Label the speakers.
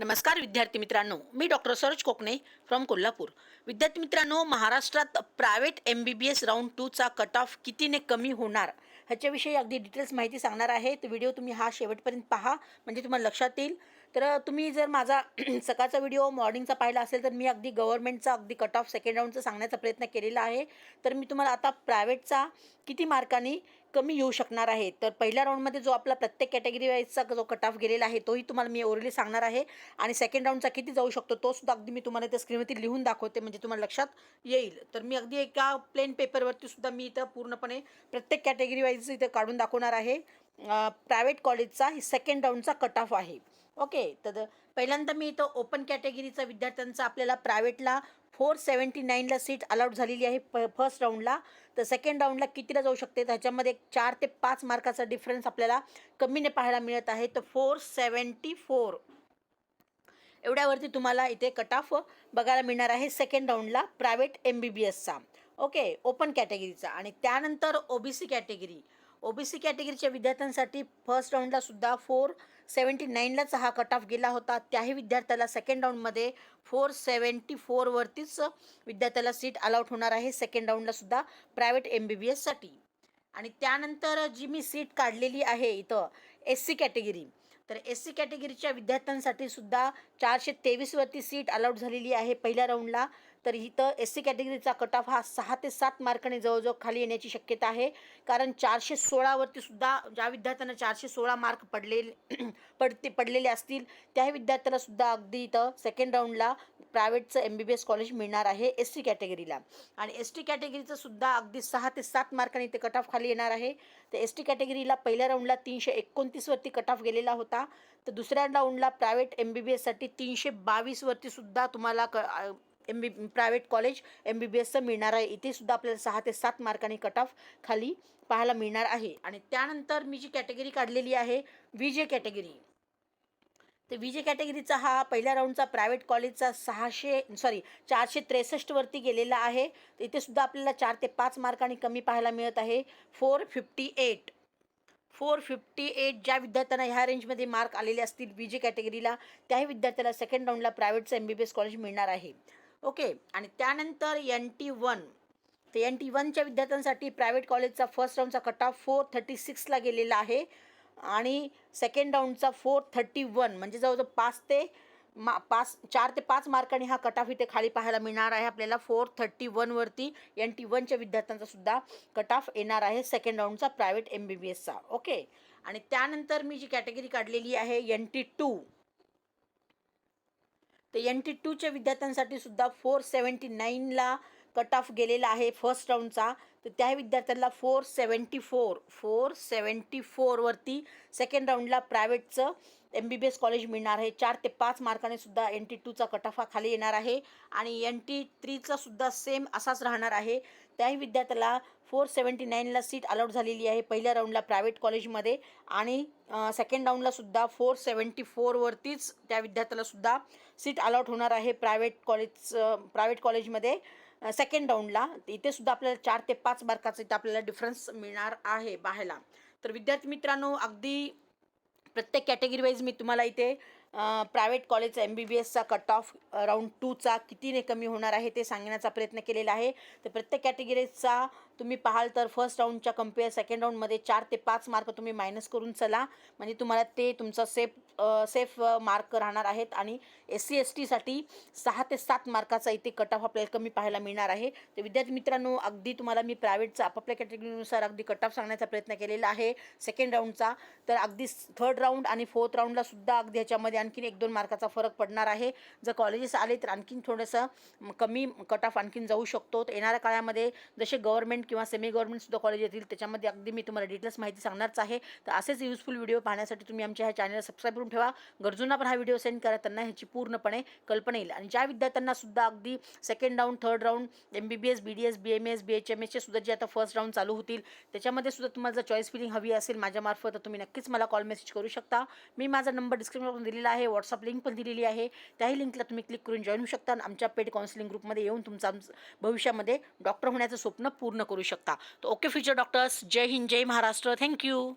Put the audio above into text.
Speaker 1: नमस्कार विद्यार्थी मित्रांनो मी डॉक्टर सरोज कोकणे फ्रॉम कोल्हापूर. विद्यार्थी मित्रांनो महाराष्ट्रात private M B B S round टूचा cut off कितीने कमी होणार? ह्याच्याविषयी अगदी डिटेल्स माहिती सांगणार आहे. तर व्हिडिओ तुम्ही हा शेवटपर्यंत पहा म्हणजे तुम्हाला लक्षात येईल. तर तुम्ही जर माझा सकाळचा व्हिडिओ मॉर्निंगचा पाहिला असेल तर मी अगदी गव्हर्मेंटचा अगदी कट ऑफ सेकंड राऊंडचा सांगण्याचा प्रयत्न केलेला आहे. तर मी तुम्हाला आता प्रायव्हेटचा किती मार्कांनी कमी येऊ शकणार आहे? तर पहिल्या राऊंडमध्ये जो आपला प्रत्येक कॅटेगरी वाईजचा जो कट ऑफ गेलेला आहे तोही तुम्हाला मी ओरली सांगणार आहे. आणि सेकंड राऊंडचा किती जाऊ शकतो तो सुद्धा अगदी मी तुम्हाला त्या स्क्रीनवरती लिहून दाखवते म्हणजे तुम्हाला लक्षात येईल. तर मी अगदी एका प्लेन पेपरवरती सुद्धा मी इथं पूर्णपणे प्रत्येक कॅटेगरी वाईज इथं काढून दाखवणार आहे. प्रायव्हेट कॉलेजचा ही सेकंड राऊंडचा कट ऑफ आहे. ओके तर पहिल्यांदा मी इथं ओपन कॅटेगरीचा विद्यार्थ्यांचा आपल्याला प्रायव्हेटला फोर सेवन्टी नाईनला सीट अलाउड झालेली आहे प फर्स्ट राऊंडला तर सेकंड राऊंडला कितीला जाऊ शकते? त्याच्यामध्ये चार ते पाच मार्काचा डिफरन्स आपल्याला कमीने पाहायला मिळत आहे. तर फोर सेवन्टी फोर एवढ्यावरती तुम्हाला इथे कट ऑफ बघायला मिळणार आहे सेकंड राऊंडला प्रायव्हेट एम बी बी एसचा ओके ओपन कॅटेगरीचा आणि त्यानंतर O B C category O B C कॅटेगरीच्या विद्यार्थ्यांसाठी फर्स्ट राऊंडला सुद्धा फोर सेवन्टी नाईनलाच हा कट ऑफ गेला होता. त्याही विद्यार्थ्याला सेकंड राऊंडमध्ये फोर सेवन्टी फोरवरतीच विद्यार्थ्याला सीट अलाउट होणार आहे. सेकंड राऊंडला सुद्धा प्रायव्हेट एम बी बी एससाठी आणि त्यानंतर जी मी सीट काढलेली आहे इथं एस सी कॅटेगरी तर एस सी कॅटेगरीच्या विद्यार्थ्यांसाठी सुद्धा चारशे तेवीसवरती सीट अलाउट झालेली आहे. पहिल्या राऊंडला तर इथं एस सी कॅटेगरीचा कट ऑफ हा सहा ते सात मार्काने जवळजवळ खाली येण्याची शक्यता आहे. कारण चारशे सोळावरती सुद्धा ज्या विद्यार्थ्यांना चारशे सोळा मार्क पडलेले पडते पडलेले असतील त्याही विद्यार्थ्याला सुद्धा अगदी इथं सेकंड राऊंडला प्रायव्हेटचं M B B S college मिळणार आहे एस सी कॅटेगरीला आणि एस टी कॅटेगरीचं सुद्धा अगदी सहा ते सात मार्काने इथे कट ऑफ खाली येणार आहे. तर एस टी कॅटेगरीला पहिल्या राऊंडला तीनशे एकोणतीसवरती कट ऑफ गेलेला होता. तर दुसऱ्या राऊंडला प्रायव्हेट एम बी बी एससाठी तीनशे बावीसवरती सुद्धा तुम्हाला क M B private college M B B एसचं मिळणार आहे. इथे सुद्धा आपल्याला सहा ते सात मार्कांनी कट ऑफ खाली पाहायला मिळणार आहे. आणि त्यानंतर मी जी कॅटेगरी काढलेली आहे वी जे कॅटेगरी तर वी जे कॅटेगरीचा हा पहिल्या राऊंडचा प्रायव्हेट कॉलेजचा सहाशे सॉरी चारशे त्रेसष्टवरती गेलेला आहे. तर आपल्याला चार ते पाच मार्कांनी कमी पाहायला मिळत आहे. Four fifty eight four fifty eight ज्या विद्यार्थ्यांना ह्या रेंजमध्ये मार्क आलेले असतील बी जे कॅटेगरीला त्याही विद्यार्थ्याला सेकंड राऊंडला प्रायव्हेटचं M B B S college मिळणार आहे. ओके आणि त्यानंतर एन टी वन तर एन टी वनच्या विद्यार्थ्यांसाठी प्रायव्हेट कॉलेजचा फर्स्ट राऊंडचा कट ऑफ फोर थर्टी सिक्सला गेलेला आहे. आणि सेकंड राऊंडचा फोर थर्टी वन म्हणजे जवळजवळ पाच ते मा पाच चार ते पाच मार्कांनी हा कट ऑफ इथे खाली पाहायला मिळणार आहे आपल्याला फोर थर्टी वनवरती एन टी वनच्या विद्यार्थ्यांचा सुद्धा कट ऑफ येणार आहे सेकंड राऊंडचा प्रायव्हेट एम बी बी एसचा ओके आणि त्यानंतर मी जी कॅटेगरी काढलेली आहे एन टी टू तर एन टी टूच्या विद्यार्थ्यांसाठी सुद्धा फोर सेवन्टी नाईनला कट ऑफ गेलेला आहे फर्स्ट राऊंडचा तर त्या विद्यार्थ्यांना four seventy four four seventy फोरवरती second राऊंडला प्रायव्हेटचं M B B S college मिळणार आहे. चार ते पाच मार्काने सुद्धा एन टी टूचा कटाफा खाली येणार आहे. आणि एन टी थ्रीचा सुद्धा सेम असाच राहणार आहे. त्याही विद्यार्थ्याला फोर सेवन्टी नाईनला सीट अलाउट झालेली आहे पहिल्या राऊंडला प्रायव्हेट कॉलेजमध्ये आणि सेकंड राऊंडला सुद्धा फोर सेवन्टी फोरवरतीच त्या विद्यार्थ्याला सुद्धा सीट अलाउट होणार आहे प्रायव्हेट कॉलेज प्रायव्हेट कॉलेजमध्ये सेकंड राऊंडला इथे सुद्धा आपल्याला चार ते पाच मार्काचा इथं आपल्याला डिफरन्स मिळणार आहे पाहायला तर विद्यार्थी मित्रांनो अगदी प्रत्येक कॅटेगरी वाईज मी तुम्हाला इथे प्रायव्हेट कॉलेजचा एम बी बी एसचा कट ऑफ राऊंड टूचा कितीने कमी होणार आहे ते सांगण्याचा प्रयत्न केलेला आहे. तर प्रत्येक कॅटेगरीचा तुम्ही पाहाल तर फर्स्ट राऊंडच्या कंपेअर सेकंड राऊंडमध्ये चार ते पाच मार्क तुम्ही मायनस करून चला. म्हणजे तुम्हाला ते तुमचं सेफ सेफ मार्क राहणार आहेत. आणि एस सी एस टीसाठी सहा ते सात मार्काचा इथे कट ऑफ आपल्याला कमी पाहायला मिळणार आहे. तर विद्यार्थी मित्रांनो अगदी तुम्हाला मी प्रायव्हेटचा आपापल्या कॅटेगरीनुसार अगदी कट ऑफ सांगण्याचा प्रयत्न केलेला आहे. सेकंड राऊंडचा तर अगदी थर्ड राऊंड आणि फोर्थ राऊंडला सुद्धा अगदी ह्याच्यामध्ये आणखीन एक दोन मार्काचा फरक पडणार आहे. जर कॉलेजेस आले तर आणखीन थोडंसं कमी कट ऑफ आणखीन जाऊ शकतो. तर येणाऱ्या काळामध्ये जसे गव्हर्नमेंट किंवा सेमी गव्हर्मेंटसुद्धा कॉलेज येतील त्याच्यामध्ये अगदी मी तुम्हाला डिटेल्स माहिती सांगणारच आहे. तर असेच युजफुल व्हिडिओ पाहण्यासाठी तुम्ही आमच्या ह्या चॅनलला सबस्क्राईब करून ठेवा. गरजूंना पण हा व्हिडिओ सेंड करा त्यांना ह्याची पूर्णपणे कल्पना येईल. आणि ज्या विद्यार्थ्यांना सुद्धा अगदी second round third round M B B S B D S B M S B H M एसचे सुद्धा जे आता फर्स्ट राऊंड चालू होतील त्याच्यामध्ये सुद्धा तुम्हाला जर चॉईस फिलिंग हवी असेल माझ्यामार्फत तर तुम्ही नक्कीच मला कॉल मेसेज करू शकता. मी माझा नंबर डिस्क्रिप्शनमध्ये दिलेला आहे व्हॉट्सअप लिंक पण दिलेली आहे. त्याही लिंकला तुम्ही क्लिक करून जॉईन होऊ शकता आणि आमच्या पेड काउन्सिलिंग ग्रुपमध्ये येऊन तुमचं आमचं भविष्यामध्ये डॉक्टर होण्याचं स्वप्न पूर्ण करू शकता. तर ओके फ्युचर डॉक्टर्स. जय हिंद जय महाराष्ट्र. Thank you.